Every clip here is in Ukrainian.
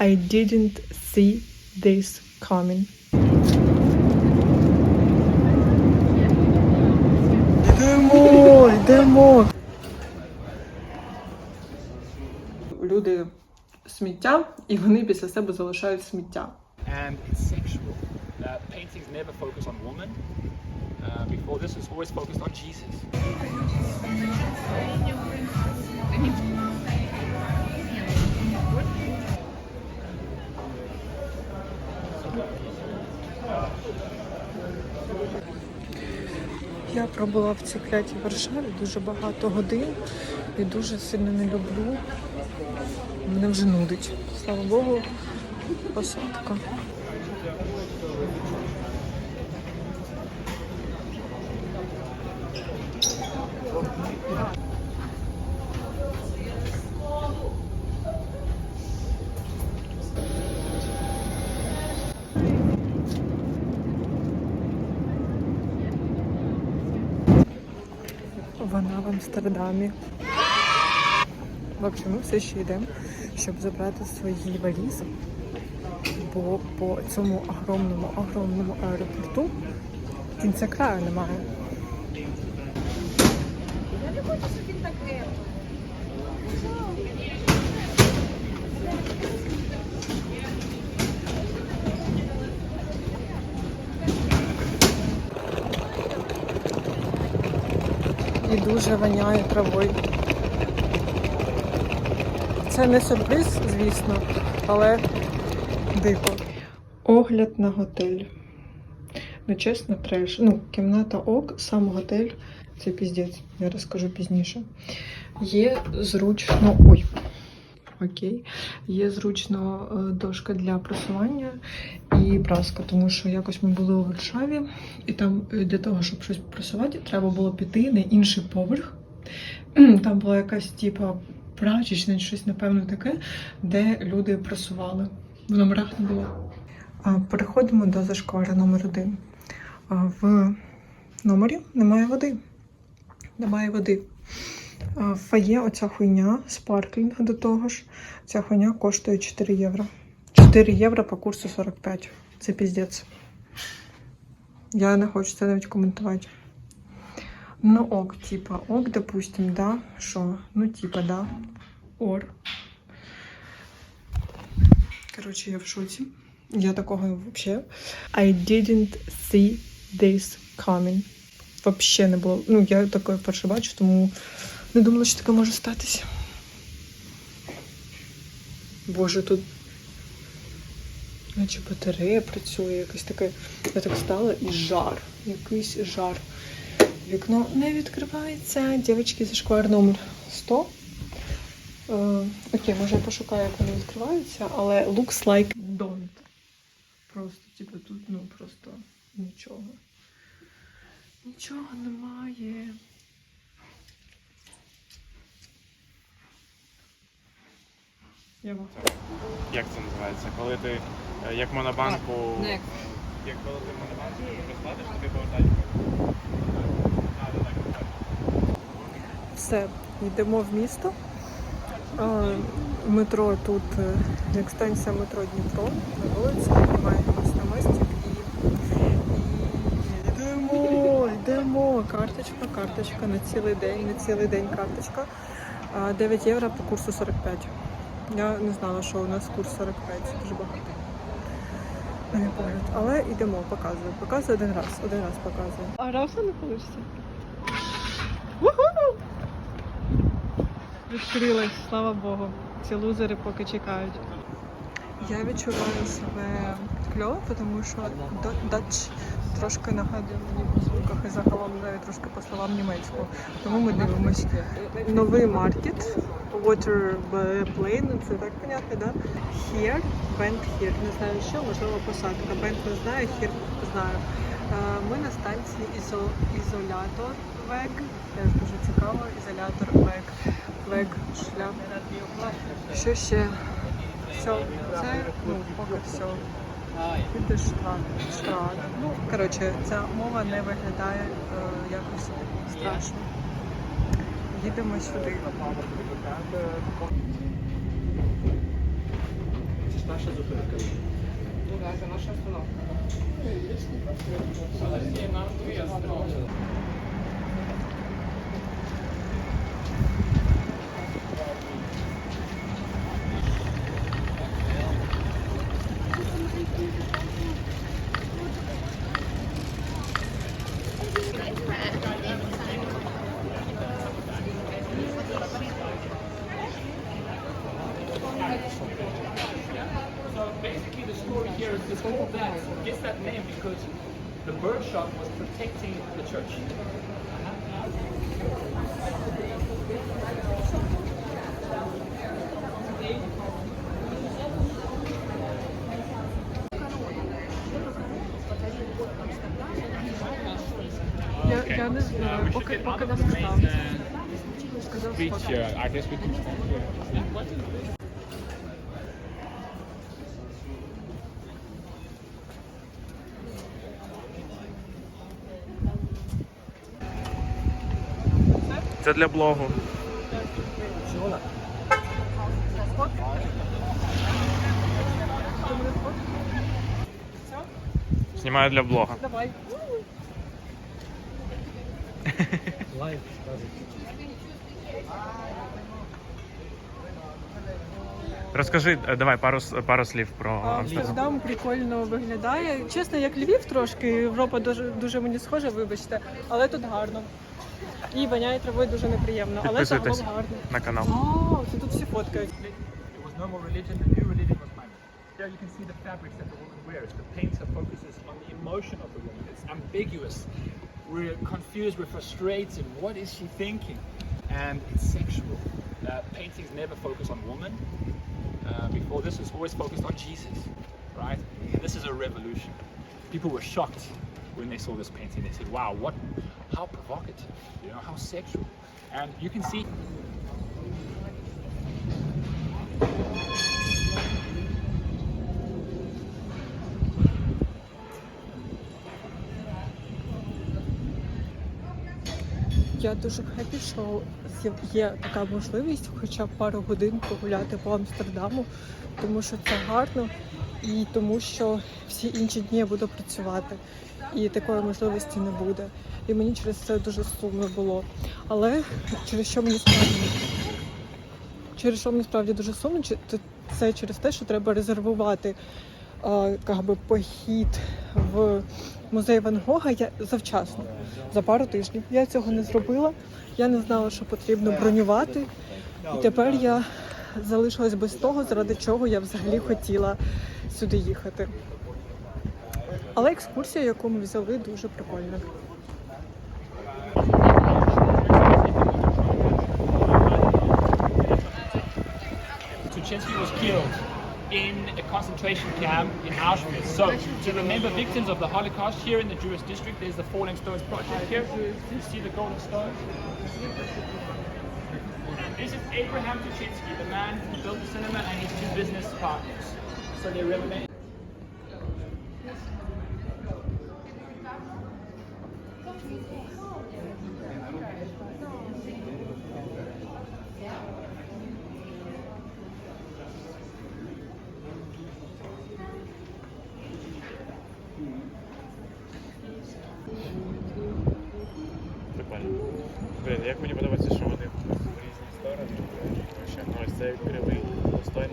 I didn't see this coming. Йдемо, йдемо. Люди сміття, і вони після себе залишають сміття. and it's sexual. Uh, paintings never focus on woman. Uh, before this was always focused on Jesus. Я пробула в цій клятій Варшаві дуже багато годин і дуже сильно не люблю. Мене вже нудить. Слава Богу, посадка. Thank в Амстердамі. В общем, ми все ще йдемо, щоб забрати свої валізи. Бо по цьому огромному, огромному аеропорту кінця краю немає. Дуже воняє травою. Це не сюрприз, звісно, але дико. Огляд на готель. Ну, чесно, треш. Ну, кімната ок, сам готель це піздець, я розкажу пізніше. Є зручно. Ой. Окей. Є зручно е, дошка для просування і праска, тому що якось ми були у Варшаві, і там е, для того, щоб щось просувати, треба було піти на інший поверх. Там була якась типа прачечна, щось, напевно, таке, де люди просували. В номерах не було. Переходимо до зашквара номер один. В номері немає води. Немає води. В фає оця хуйня, спарклінг до того ж. Ця хуйня коштує 4 євро. 4 євро по курсу 45. Це піздець. Я не хочу це навіть коментувати. Ну ок, типа, ок, допустим, да. Що? Ну, типа, да. Ор. Коротше, я в шоці. Я такого вообще. I didn't see this coming. Вообще не було. Ну, я таке вперше бачу, тому не думала, що таке може статися. Боже, тут. Наче батарея працює, якось таке. Я так стала і жар. Якийсь жар. Вікно не відкривається. Дівчатки, зашквар номер 100. Е, окей, може я пошукаю, як вони відкриваються, але looks like don't. Просто, типу, тут, ну, просто нічого. Нічого немає. Я вам. Як це називається? Коли ти е, як монобанку. Next. Як коли ти монобанку розкладеш, тобі повертають. Все, йдемо в місто. Метро тут, е, як станція метро Дніпро, на вулиці, піднімаємось на мостик і, і йдемо, йдемо. Карточка, карточка на цілий день, на цілий день карточка. 9 євро по курсу 45. Я не знала, що у нас курс 45, це дуже багато. Мій погляд. Але йдемо, показую. Показую один раз, один раз показую. А раз не вийде. Відкрилась, слава Богу. Ці лузери поки чекають. Я відчуваю себе кльово, тому що Dutch трошки нагадує мені по звуках і загалом навіть трошки по словам німецького. Тому ми дивимось новий маркет, water plane, це так понятно, да? Here, bend here. Не знаю що, можливо посадка. Bend не знаю, here знаю. Е, Ми на станції ізо, ізолятор вег. Теж дуже цікаво. Ізолятор вег. Вег шлях. Що ще? Все, це ну, поки все. Піде штрат. Штрат. Ну, коротше, ця мова не виглядає е, якось страшно. Їдемо сюди. Наша зупинка. Ну так, це наша остановка. here is this whole that gets that name because the bird shop was protecting the church. Я, я не знаю, we should поки, get поки out нас of the main ставить. uh, Сказав, street поки. here. I guess we can Це для блогу. Знімаю для блога. Давай. Розкажи, е, давай пару, с- пару слів про Амстердам. Амстердам прикольно виглядає. Чесно, як Львів трошки, Європа дуже, дуже мені схожа, вибачте, але тут гарно. І воняє травою дуже неприємно, але загалом Підписуйтесь гарно. на канал. О, це тут всі фоткають. It was no more religion, the new religion was money. There you can see the fabrics that the woman wears. The painter focuses on the emotion of the woman. It's ambiguous. We're confused, we're frustrated. What is she thinking? And it's sexual. Uh, paintings never focus on woman. Uh, before this was always focused on Jesus, right? And this is a revolution. People were shocked when they saw this painting. They said, wow, what, how provocative, you know, how sexual. And you can see Я дуже хепі, що є- така можливість хоча б пару годин погуляти по Амстердаму, тому що це гарно і тому, що всі інші дні я буду працювати. І такої можливості не буде. І мені через це дуже сумно було. Але через що мені справді через що мені справді дуже сумно, це через те, що треба резервувати как би, похід в музей Ван Гога я завчасно, за пару тижнів. Я цього не зробила. Я не знала, що потрібно бронювати. І тепер я залишилась без того, заради чого я взагалі хотіла сюди їхати. Але екскурсія, яку ми взяли, дуже прикольна. Tuchinski was killed in a concentration camp in Auschwitz. So, to remember victims of the Holocaust, here in the Jewish district, there's the Falling Stones project here. You see the golden stones? And this is Abraham Tuchinski, the man who built the cinema and his two business partners. So they remain. Кривий постой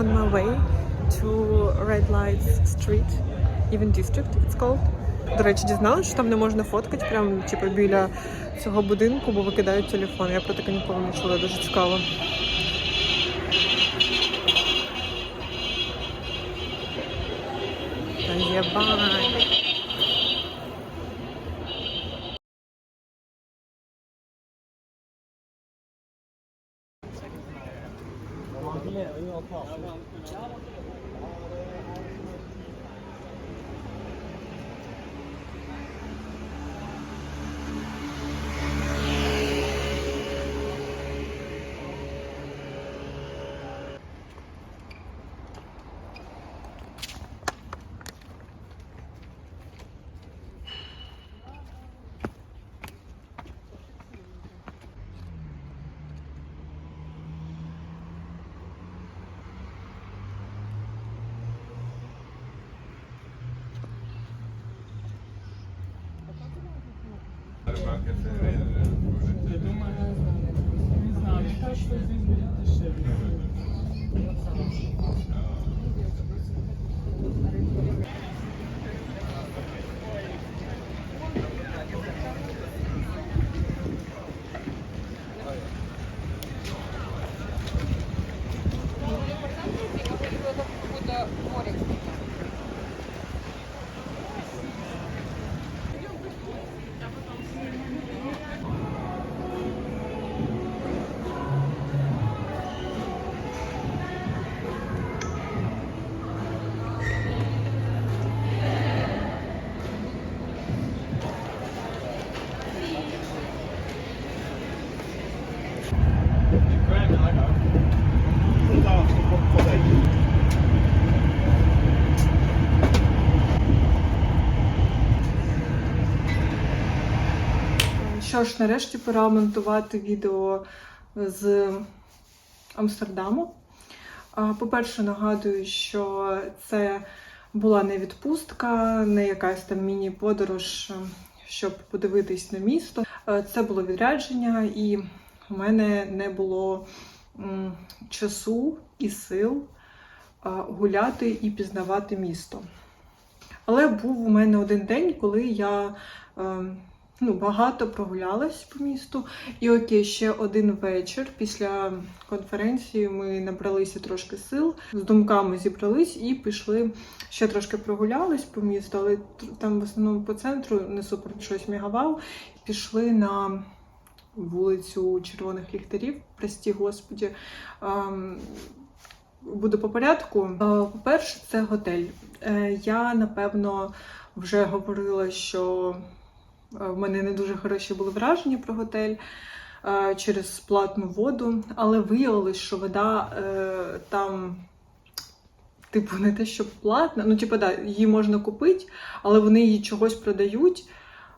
on my way to Red Lights Street, even District it's called. До речі, дізналася, що там не можна фоткати прям типу, біля цього будинку, бо викидають телефон. Я про таке ніколи не чула, дуже цікаво. Та єбать. Що ж, нарешті пора монтувати відео з Амстердаму. По-перше, нагадую, що це була не відпустка, не якась там міні-подорож, е, щоб подивитись на місто. Е, Це було відрядження, і у мене не було часу і сил гуляти і пізнавати місто. Але був у мене один день, коли я е, ну, багато прогулялась по місту. І окей, ще один вечір після конференції ми набралися трошки сил, з думками зібрались і пішли ще трошки прогулялись по місту, але там в основному по центру не супер щось мігавав. Пішли на вулицю Червоних ліхтарів, прості господі. Ем, Буду по порядку. Е, По-перше, це готель. Е, Я напевно вже говорила, що в мене не дуже хороші були враження про готель е, через платну воду, але виявилось, що вода е, там. Типу, не те, що платна. Ну, типу, да, її можна купити, але вони її чогось продають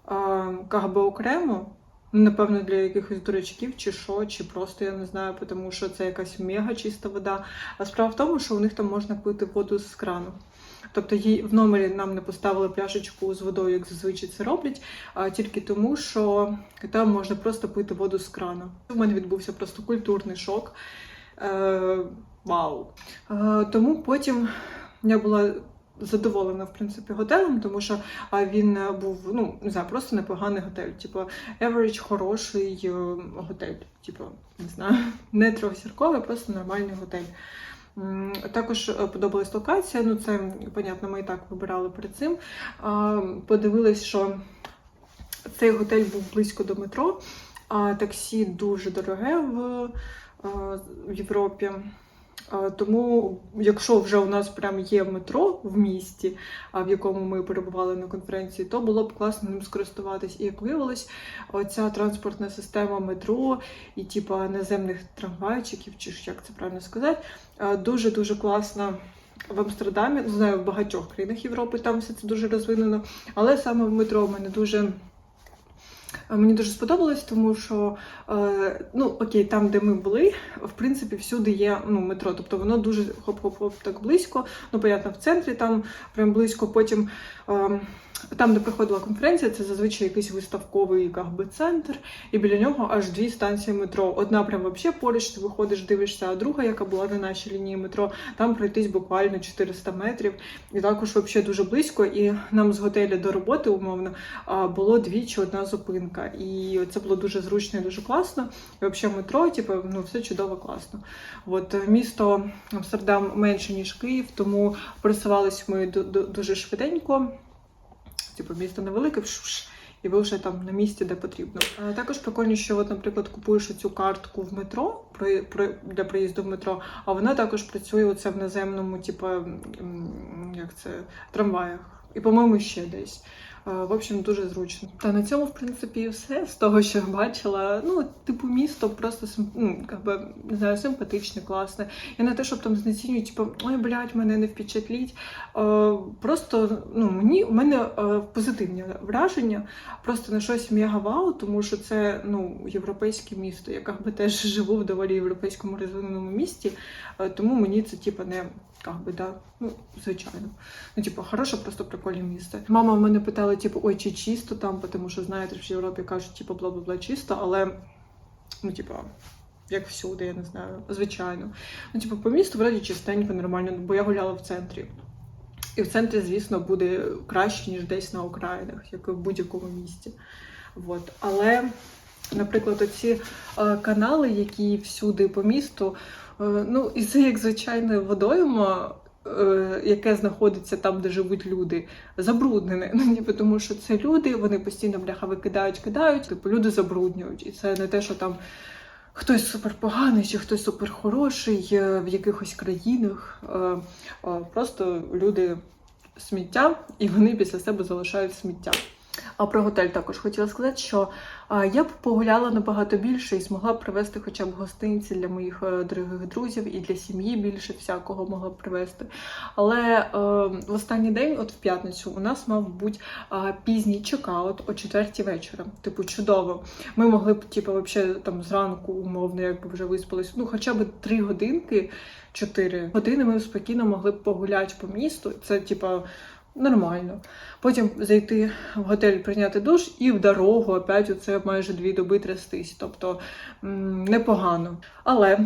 а, как би окремо. Ну, Напевно, для якихось дурачків чи що, чи просто я не знаю, тому що це якась мега чиста вода. А справа в тому, що у них там можна пити воду з крану. Тобто їй в номері нам не поставили пляшечку з водою, як зазвичай це роблять, а тільки тому, що там можна просто пити воду з крану. У мене відбувся просто культурний шок. Е, вау! Е, тому потім я була задоволена, в принципі, готелем, тому що він був ну не знаю, просто непоганий готель. Типу, average хороший е, готель. Типу, не знаю, не трьохзірковий, просто нормальний готель. Також е, подобалась локація. Ну, це, понятно, ми і так вибирали перед цим. А, Подивилась, що цей готель був близько до метро, а таксі дуже дороге в, е, в Європі. Тому, якщо вже у нас прям є метро в місті, в якому ми перебували на конференції, то було б класно ним скористуватись. І як виявилось, оця транспортна система метро і типа наземних трамвайчиків, чи ж як це правильно сказати, дуже дуже класна. В Амстердамі, знаю, в багатьох країнах Європи там все це дуже розвинено, але саме в метро мене дуже Мені дуже сподобалось, тому що е, ну окей, там, де ми були, в принципі, всюди є ну, метро. Тобто воно дуже хоп-хоп-хоп так близько. Ну, понятно, в центрі там прям близько. Потім е, там, де проходила конференція, це зазвичай якийсь виставковий як би, центр, і біля нього аж дві станції метро. Одна прям вообще поруч, ти виходиш, дивишся, а друга, яка була на нашій лінії метро, там пройтись буквально 400 метрів. І також вообще дуже близько. І нам з готеля до роботи, умовно, було двічі одна зупинка. І це було дуже зручно і дуже класно. І взагалі метро, типу, ну все чудово класно. От місто Амстердам менше ніж Київ, тому просувались ми ду- ду- дуже швиденько. Типу, місто невелике, і ви вже там на місці, де потрібно. Також прикольно, що, от, наприклад, купуєш цю картку в метро для проїзду в метро, а вона також працює оце в наземному, типу, як це, трамваях. І, по-моєму, ще десь. Е, В общем, дуже зручно. Та на цьому, в принципі, все з того, що я бачила. Ну, типу, місто просто ну, как би, не знаю, симпатичне, класне. Я не те, щоб там знецінюю, типу, ой, блядь, мене не впечатліть. Е, Просто ну, мені у мене е, позитивні враження. Просто не щось мега вау, тому що це ну, європейське місто. Я би теж живу в доволі європейському розвиненому місті, тому мені це типу, не как би, да, ну, звичайно. Ну, типу, хороше, просто прикольне місце. Мама в мене питала, типу, ой, чи чисто там, тому що знаєте, в Європі кажуть, типу, бла бла бла чисто, але ну, типу, як всюди, я не знаю, звичайно. Ну, типу, по місту вроді чистенько, нормально, бо я гуляла в центрі. І в центрі, звісно, буде краще, ніж десь на окраїнах, як і в будь-якому місті. От. Але, наприклад, оці е, канали, які всюди по місту, ну, і це як звичайне водойма, е, яке знаходиться там, де живуть люди, забруднене. Ну, ніби тому що це люди, вони постійно бляха викидають, кидають, типу люди забруднюють. І це не те, що там хтось супер поганий чи хтось супер хороший е, в якихось країнах. Е, е, Просто люди сміття, і вони після себе залишають сміття. А про готель також хотіла сказати, що я б погуляла набагато більше і змогла б привезти хоча б гостинці для моїх е, дорогих друзів і для сім'ї більше всякого могла б привезти. Але е, в останній день, от в п'ятницю, у нас мав бути пізній чекаут о четвертій вечора. Типу, чудово. Ми могли б, типу, вообще там зранку, умовно, якби вже виспались, ну хоча б три годинки, чотири години ми спокійно могли б погуляти по місту. Це, типа. Нормально. Потім зайти в готель, прийняти душ і в дорогу опять оце майже дві доби трястись. Тобто непогано. Але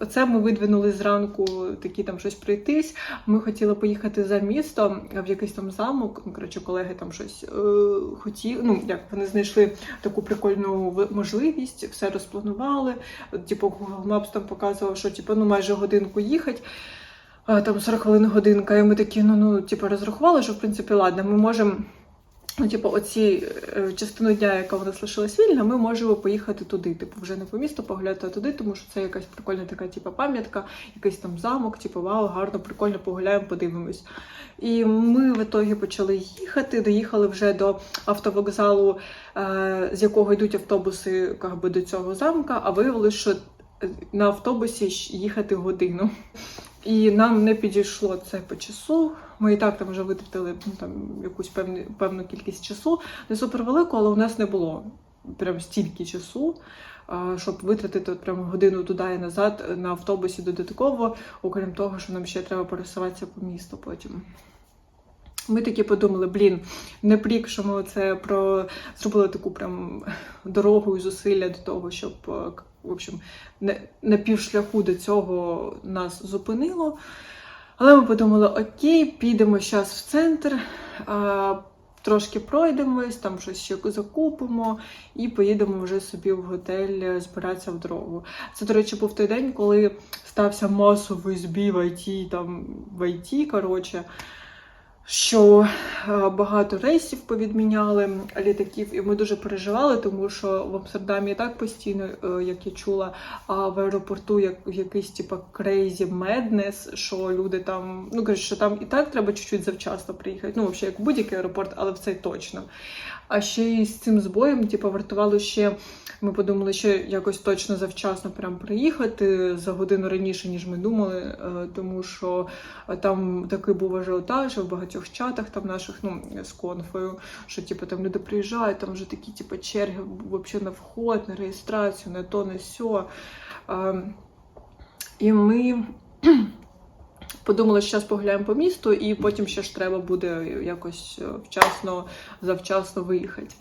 оце ми видвинули зранку такі там щось пройтись. Ми хотіли поїхати за місто в якийсь там замок. Ну, коротше, колеги там щось е, хотіли. Ну, як вони знайшли таку прикольну можливість, все розпланували. Типу, Google Maps там показував, що типу, ну майже годинку їхати. Там 40 хвилин годинка, і ми такі, ну, ну, типу, розрахували, що в принципі, ладно, ми можемо. Ну, типу, оці е, частину дня, яка у нас лишилась вільна, ми можемо поїхати туди. Типу, вже не по місту погуляти, а туди, тому що це якась прикольна така, типу, пам'ятка, якийсь там замок, типу, вау, гарно, прикольно, погуляємо, подивимось. І ми в ітогі почали їхати, доїхали вже до автовокзалу, е, з якого йдуть автобуси как би, до цього замка, а виявилося, що е, на автобусі їхати годину. І нам не підійшло це по часу. Ми і так там вже витратили ну, там, якусь певну, певну кількість часу. Не супер велику, але у нас не було прям стільки часу, щоб витратити от прям годину туди і назад на автобусі додатково, окрім того, що нам ще треба пересуватися по місту потім. Ми такі подумали, блін, не прік, що ми це про зробили таку прям дорогу і зусилля до того, щоб е, в общем, на півшляху до цього нас зупинило. Але ми подумали, окей, підемо зараз в центр, трошки пройдемось, там щось ще закупимо і поїдемо вже собі в готель збиратися в дорогу. Це, до речі, був той день, коли стався масовий збій в ІТ, там в ІТ, коротше. Що е, багато рейсів повідміняли літаків, і ми дуже переживали, тому що в Амстердамі так постійно, е, як я чула, а в аеропорту як якийсь типа crazy madness, що люди там, ну кажуть, що там і так треба чуть-чуть завчасно приїхати. Ну, взагалі, як будь-який аеропорт, але в цей точно. А ще й з цим збоєм, типу, вартувало ще. Ми подумали, що якось точно завчасно прям приїхати за годину раніше, ніж ми думали, е, тому що там такий був ажіотаж в багатьох чатах там наших, ну з конфою, що типу там люди приїжджають, там вже такі типу, черги взагалі на вход, на реєстрацію, на то, на сьо. Е, І ми подумали, що зараз погуляємо по місту, і потім ще ж треба буде якось е, вчасно, завчасно виїхати.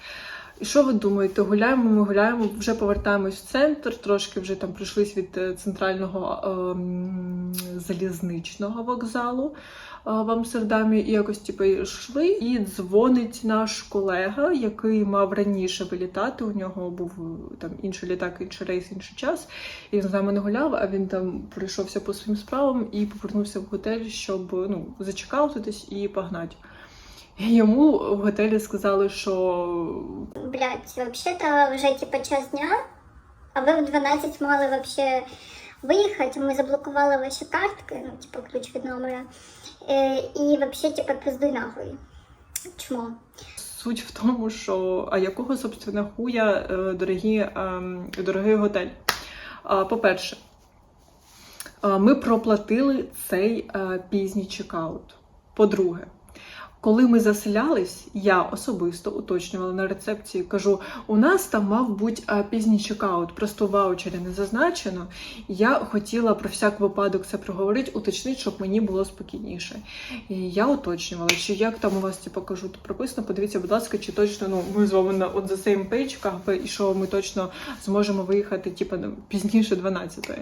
І що ви думаєте? Гуляємо, ми гуляємо, вже повертаємось в центр, трошки вже там прийшлись від е, центрального ем, залізничного вокзалу е, в Амстердамі, і якось типу, йшли. І дзвонить наш колега, який мав раніше вилітати. У нього був там інший літак, інший рейс, інший час. І він з нами не гуляв, а він там прийшовся по своїм справам і повернувся в готель, щоб ну, зачекаутитись і погнати. Йому в готелі сказали, що Блять, вообще-то вже типа час дня, а ви в 12 мали вообще виїхати. Ми заблокували ваші картки, ну, типа ключ від номера. Е, і вообще, типа, пиздуй нахуй. Чмо. Суть в тому, що а якого собственно хуя е, дорогі, ем, дорогий готель. По-перше, е, ми проплатили цей пізній чекаут. По-друге, коли ми заселялись, я особисто уточнювала на рецепції, кажу: у нас там мав бути пізній чекаут, просто ваучері не зазначено. Я хотіла про всяк випадок це проговорити, уточнити, щоб мені було спокійніше. І я уточнювала, чи як там у вас типу, кажу, то прописано, подивіться, будь ласка, чи точно ну ми з вами на on the same page, і що ми точно зможемо виїхати, типу, пізніше 12-ї.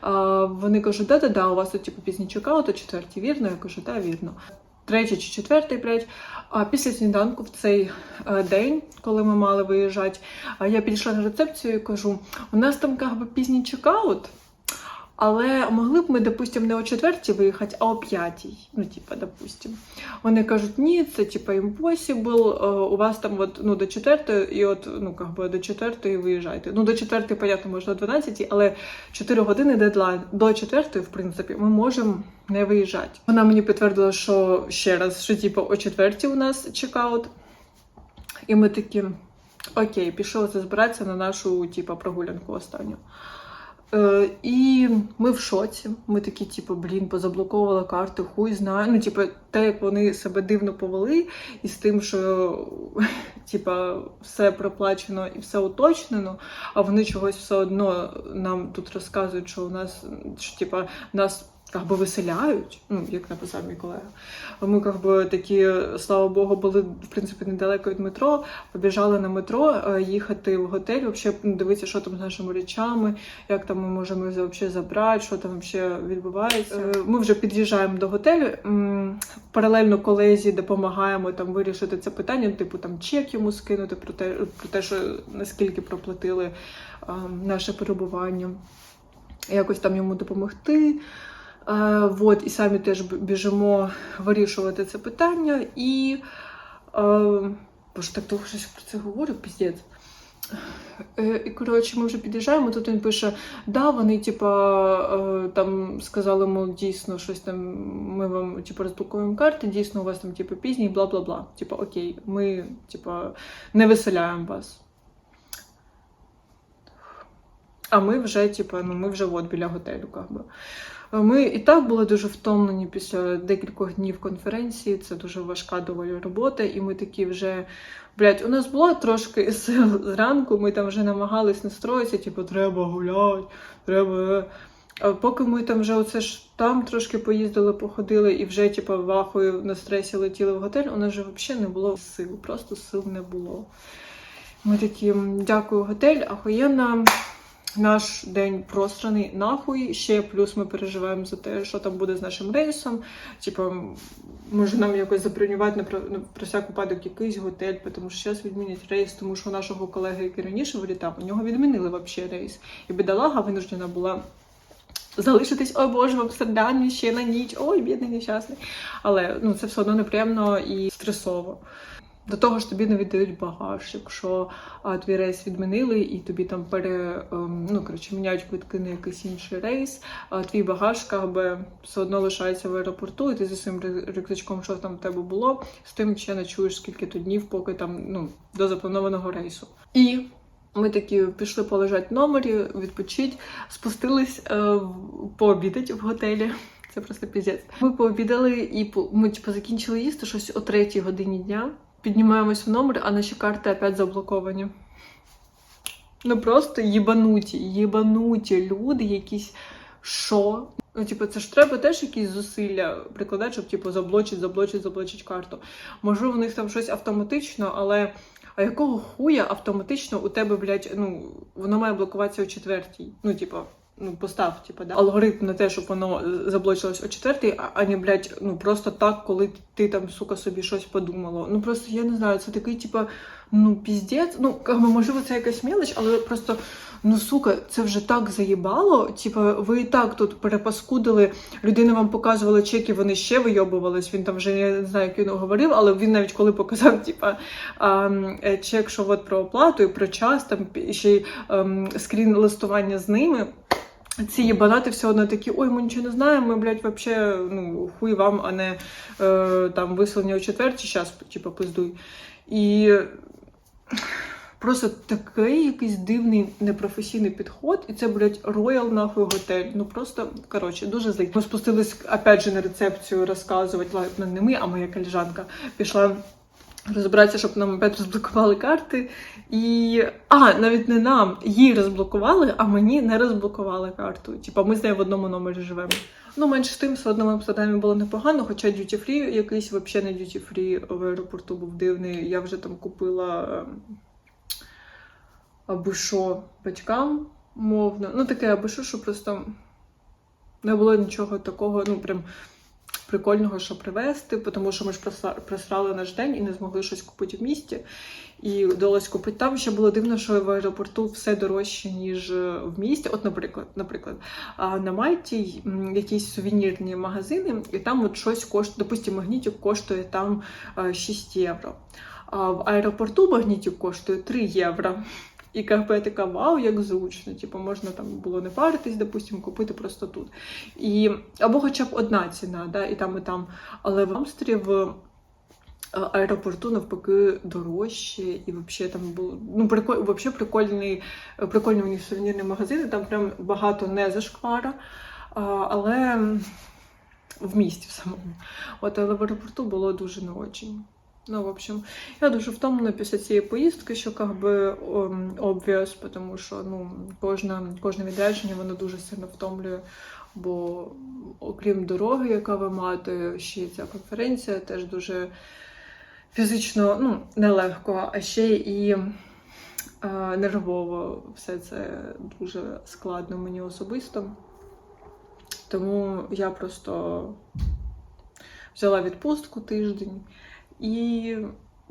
А, вони кажуть, да-да-да, у вас тут типу пізній чекаут, четвертій вірно. Я кажу, да, вірно. Третій чи четвертий, блядь. А після сніданку в цей е, день, коли ми мали виїжджати, я підійшла на рецепцію і кажу: у нас там якби пізній чекаут, але могли б ми, допустим, не о четвертій виїхати, а о п'ятій. Ну, типа, допустим. Вони кажуть, ні, це типа impossible, е, у вас там от, ну, до четвертої, і от, ну, как би, до четвертої виїжджайте. Ну, до четвертої, понятно, можна о 12, але 4 години дедлайн. До четвертої, в принципі, ми можемо не виїжджати. Вона мені підтвердила, що ще раз, що типу, о четвертій у нас чекаут. І ми такі, окей, це збиратися на нашу, типу, прогулянку останню. Е, і ми в шоці. Ми такі, типу, блін, позаблоковували карти, хуй знає. Ну, типу, те, як вони себе дивно повели, і з тим, що типу, все проплачено і все уточнено, а вони чогось все одно нам тут розказують, що у нас що, типу, нас как би виселяють, ну, як написав мій колега. Ми как би, такі, слава Богу, були в принципі недалеко від метро, побіжали на метро е, їхати в готель, вообще ну, дивитися, що там з нашими речами, як там ми можемо вообще забрати, що там вообще відбувається. Е, Ми вже під'їжджаємо до готелю. Паралельно колезі допомагаємо там вирішити це питання, типу там чек йому скинути про те, про те, що наскільки проплатили наше перебування, якось там йому допомогти. Е, вот, і самі теж біжимо вирішувати це питання. І е, боже, так довго щось про це говорю, піздець. Е, І коротше, ми вже під'їжджаємо. Тут він пише: да, вони, типа, там сказали, мол, дійсно, щось там, ми вам типу, розблокуємо карти, дійсно, у вас там типу, пізній, бла бла бла. Типа, окей, ми типа, не виселяємо вас. А ми вже, типа, ну, ми вже от біля готелю, как би. Ми і так були дуже втомлені після декількох днів конференції. Це дуже важка доволі робота, і ми такі вже. Блять, у нас було трошки сил зранку, ми там вже намагались настроїтися, типу, треба гуляти, треба. А поки ми там вже оце ж там трошки поїздили, походили і вже, типу, вахою на стресі летіли в готель, у нас вже взагалі не було сил, просто сил не було. Ми такі, дякую, готель, ахуєнно. Наш день просраний нахуй. Ще плюс ми переживаємо за те, що там буде з нашим рейсом. Типа, може нам якось забронювати на на про всяк випадок якийсь готель, тому що зараз відмінять рейс, тому що у нашого колеги, який раніше вилітав, у нього відмінили вообще рейс. І бідолага винуждена була. Залишитись, ой Боже, в Амстердамі ще на ніч, ой, бідний нещасний. Але ну, це все одно неприємно і стресово. До того ж, тобі не віддають багаж, якщо а, твій рейс відмінили, і тобі там пере ем, ну коротше міняють квитки на якийсь інший рейс. А твій багаж би все одно лишається в аеропорту, і ти зі своїм рю- рюкзачком, що там в тебе було, з тим ще не чуєш скільки то днів, поки там ну до запланованого рейсу. І ми такі пішли полежати в номері, відпочити, спустились е, пообідати в готелі. Це просто піздець. Ми пообідали і ми типу, закінчили їсти щось о третій годині дня. Піднімаємось в номер, а наші карти опять заблоковані. Ну просто їбануті, їбануті люди, якісь що? Ну, типу, це ж треба теж якісь зусилля прикладати, щоб типу заблочить, заблочить, заблочить карту. Можливо, у них там щось автоматично, але а якого хуя автоматично у тебе, блядь, ну, воно має блокуватися о четвертій. Ну, типу, ну, постав, типу, да? алгоритм на те, щоб воно е, заблочилось о четвертій, а, а не, блядь, ну просто так, коли ти там, сука, собі щось подумало. Ну просто я не знаю, це такий, типу, ну, піздець. Ну, можливо, це якась мелоч, але просто Ну сука, це вже так заїбало. Типа, ви і так тут перепаскудили. Людина вам показувала чеки, вони ще вийобувались. Він там вже я не знаю, як він говорив, але він навіть коли показав, типа а, е, чек, що от про оплату і про час, там ще й ем, скрін листування з ними. Ці єбанати все одно такі, ой, ми нічого не знаємо, ми, блядь, вообще, ну, хуй вам, а не е, там вислання у четверті, щас, типа, пиздуй. І просто такий якийсь дивний непрофесійний підход, і це, блядь, роял нахуй готель. Ну просто коротше, дуже злий. Ми спустились опять же на рецепцію розказувати, ладно, не ми, а моя кальжанка пішла. Розібратися, щоб нам опять розблокували карти. І. А, навіть не нам. Їй розблокували, а мені не розблокували карту. Типа ми з нею в одному номері живемо. Ну, менш тим, все одно в Амстердамі було непогано, хоча duty free якийсь взагалі не duty free в аеропорту був дивний. Я вже там купила ем, або що батькам мовно. Ну, таке або що, що просто не було нічого такого, ну прям прикольного, що привезти, тому що ми ж просра- просрали наш день і не змогли щось купити в місті. І вдалося купити там. Ще було дивно, що в аеропорту все дорожче, ніж е, в місті. От, наприклад, наприклад, на Мальті якісь сувенірні магазини, і там от щось коштує, допустимо, магнітик коштує там е, 6 євро. А в аеропорту магнітик коштує 3 євро. І КП така вау, як зручно. Типу, можна там було не паритись, допустимо, купити просто тут. І, або хоча б одна ціна, да, і там, і там. Але в Амстері в аеропорту навпаки дорожче, і взагалі там було ну, приколь, вообще прикольний, прикольні у них сувенірні магазини, там прям багато не зашквара, але в місті в самому. От, але в аеропорту було дуже не очень. Ну, в общем, я дуже втомлена після цієї поїздки, що как би ем, тому що ну, кожне, кожне відрядження воно дуже сильно втомлює. Бо окрім дороги, яка ви маєте, ще ця конференція теж дуже фізично ну, нелегко, а ще і е, нервово все це дуже складно мені особисто. Тому я просто взяла відпустку тиждень і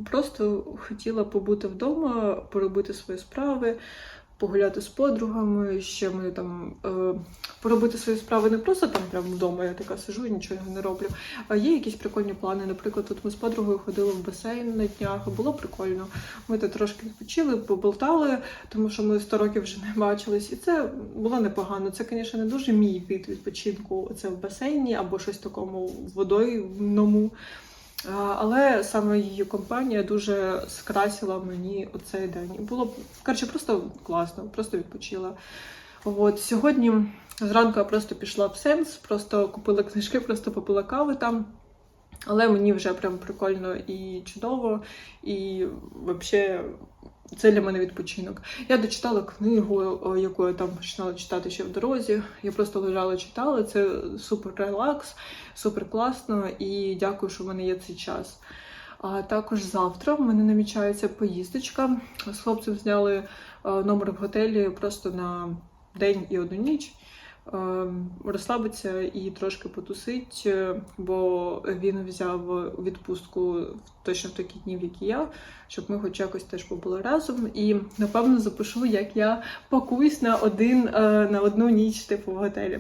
просто хотіла побути вдома, поробити свої справи, погуляти з подругами. Ще ми там е, поробити свої справи не просто там прямо вдома, я така сижу і нічого не роблю. А є якісь прикольні плани. Наприклад, тут ми з подругою ходили в басейн на днях, було прикольно. Ми тут трошки відпочили, поболтали, тому що ми 100 років вже не бачились. І це було непогано. Це, звісно, не дуже мій від відпочинку. Це в басейні або щось такому водойному. А, Але саме її компанія дуже скрасила мені оцей день. Було коротше, просто класно, просто відпочила. От сьогодні зранку я просто пішла в сенс, просто купила книжки, просто попила кави там. Але мені вже прям прикольно і чудово, і взагалі це для мене відпочинок. Я дочитала книгу, яку я там починала читати ще в дорозі. Я просто лежала, читала. Це супер релакс, супер класно і дякую, що в мене є цей час. А також завтра в мене намічається поїздочка. З хлопцем зняли е, номер в готелі просто на день і одну ніч. Е, Розслабиться і трошки потусить, е, бо він взяв відпустку точно в такі дні, як і я, щоб ми хоч якось теж побули разом. І напевно запишу, як я пакуюсь на один е, на одну ніч типу в готелі.